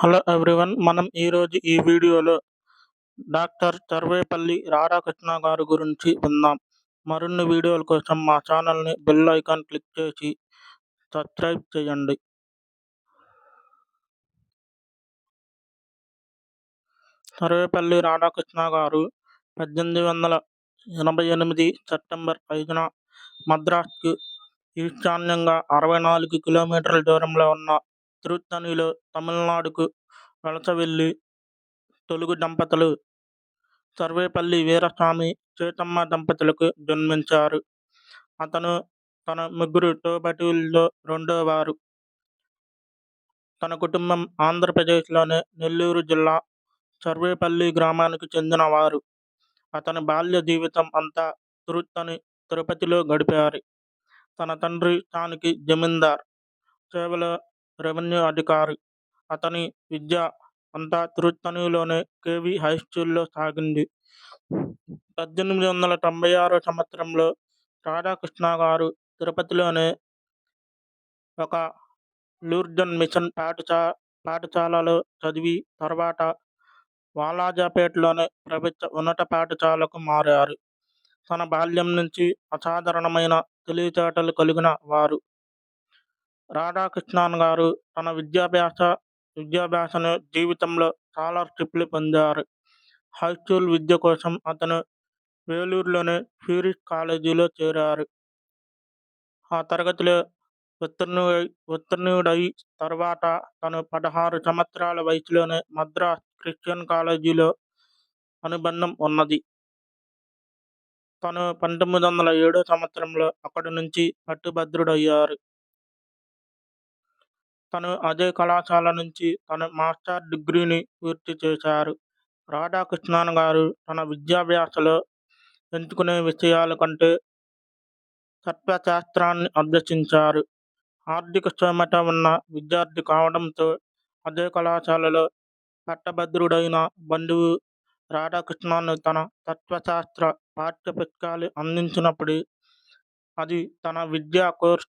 Hello everyone మనం ఈరోజు ఈ వీడియోలో డాక్టర్ సర్వేపల్లి రాధాకృష్ణ గారి గురించి విందాం. మరిన్ని వీడియోల కోసం మా ఛానల్ని బెల్ ఐకాన్ క్లిక్ చేసి సబ్స్క్రైబ్ చేయండి. సర్వేపల్లి రాధాకృష్ణ గారు పద్దెనిమిది వందల ఎనభై ఎనిమిది సెప్టెంబర్ ఐదున మద్రాస్కు ఈశాన్యంగా అరవై నాలుగు కిలోమీటర్ల దూరంలో ఉన్న తిరుత్తణిలో తమిళనాడుకు వలస వెళ్ళి తెలుగు దంపతులు సర్వేపల్లి వీరస్వామి సీతమ్మ దంపతులకు జన్మించారు. అతను తన ముగ్గురు తోబుట్టువుల్లో రెండోవారు. తన కుటుంబం ఆంధ్రప్రదేశ్లోని నెల్లూరు జిల్లా సర్వేపల్లి గ్రామానికి చెందినవారు. అతని బాల్య జీవితం అంతా తిరుత్తని తిరుపతిలో గడిపారు. తన తండ్రి తానికి జమీందార్. సేవలో రెవెన్యూ అధికారి. అతని విద్య అంతా తిరుత్తణిలోని కేవి హై స్కూల్లో సాగింది. పద్దెనిమిది వందల తొంభై ఆరో సంవత్సరంలో రాధాకృష్ణ గారు తిరుపతిలోని ఒక లూర్జన్ మిషన్ పాఠశా పాఠశాలలో చదివి తర్వాత వాలాజాపేటలోని ప్రభుత్వ ఉన్నత పాఠశాలకు మారారు. తన బాల్యం నుంచి అసాధారణమైన తెలివితేటలు కలిగిన వారు. రాధాకృష్ణన్ గారు తన విద్యాభ్యాస విద్యాభ్యాసను జీవితంలో స్కాలర్షిప్లు పొందారు. హై స్కూల్ విద్య కోసం అతను వేలూరులోని ఫ్యూరిస్ కాలేజీలో చేరారు. ఆ తరగతిలో ఉత్తీర్ణుడై ఉత్తీర్ణుడై తర్వాత తను పదహారు సంవత్సరాల వయసులోనే మద్రాస్ క్రిస్టియన్ కాలేజీలో అనుబంధం ఉన్నది. తను పంతొమ్మిది వందల ఏడో సంవత్సరంలో అక్కడి నుంచి పట్టుభద్రుడయ్యారు. తను అదే కళాశాల నుంచి తన మాస్టర్ డిగ్రీని పూర్తి చేశారు. రాధాకృష్ణన్ గారు తన విద్యాభ్యాసలో ఎంచుకునే విషయాల కంటే తత్వశాస్త్రాన్ని అభ్యసించారు. ఆర్థిక స్తోమత ఉన్న విద్యార్థి కావడంతో అదే కళాశాలలో పట్టభద్రుడైన బంధువు రాధాకృష్ణన్ తన తత్వశాస్త్ర పాఠ్య పుస్తకాలు అందించినప్పుడు అది తన విద్యా కోర్స్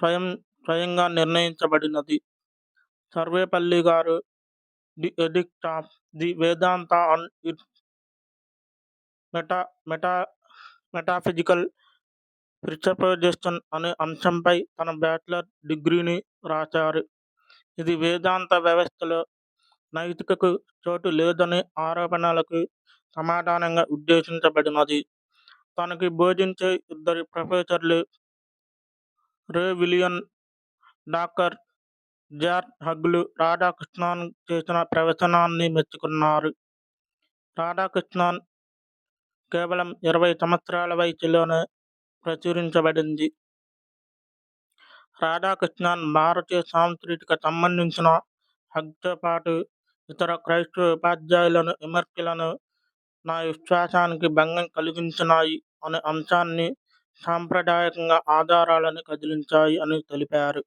స్వయం స్వయంగా నిర్ణయించబడినది. సర్వేపల్లి గారు the edict of the Vedanta and its meta meta metaphysical presupposition అనే అంశంపై తన బ్యాచిలర్ డిగ్రీని రాశారు. ఇది వేదాంత వ్యవస్థలో నైతికకు చోటు లేదనే ఆరోపణలకు సమాధానంగా ఉద్దేశించబడినది. తనకి బోధించే ఇద్దరు ప్రొఫెసర్లు రే విలియన్ డాక్టర్ జార్జ్ హగ్లు రాధాకృష్ణన్ చేసిన ప్రవచనాన్ని మెచ్చుకున్నారు. రాధాకృష్ణన్ కేవలం ఇరవై సంవత్సరాల వయసులోనే ప్రచురించబడింది. రాధాకృష్ణన్ భారతీయ సాంస్కృతిక సంబంధించిన హగ్తో పాటు ఇతర క్రైస్తవ ఉపాధ్యాయులను విమర్శలను నా విశ్వాసానికి భంగం కలిగించినాయి అనే అంశాన్ని సాంప్రదాయకంగా ఆధారాలను కదిలించాయి అని తెలిపారు.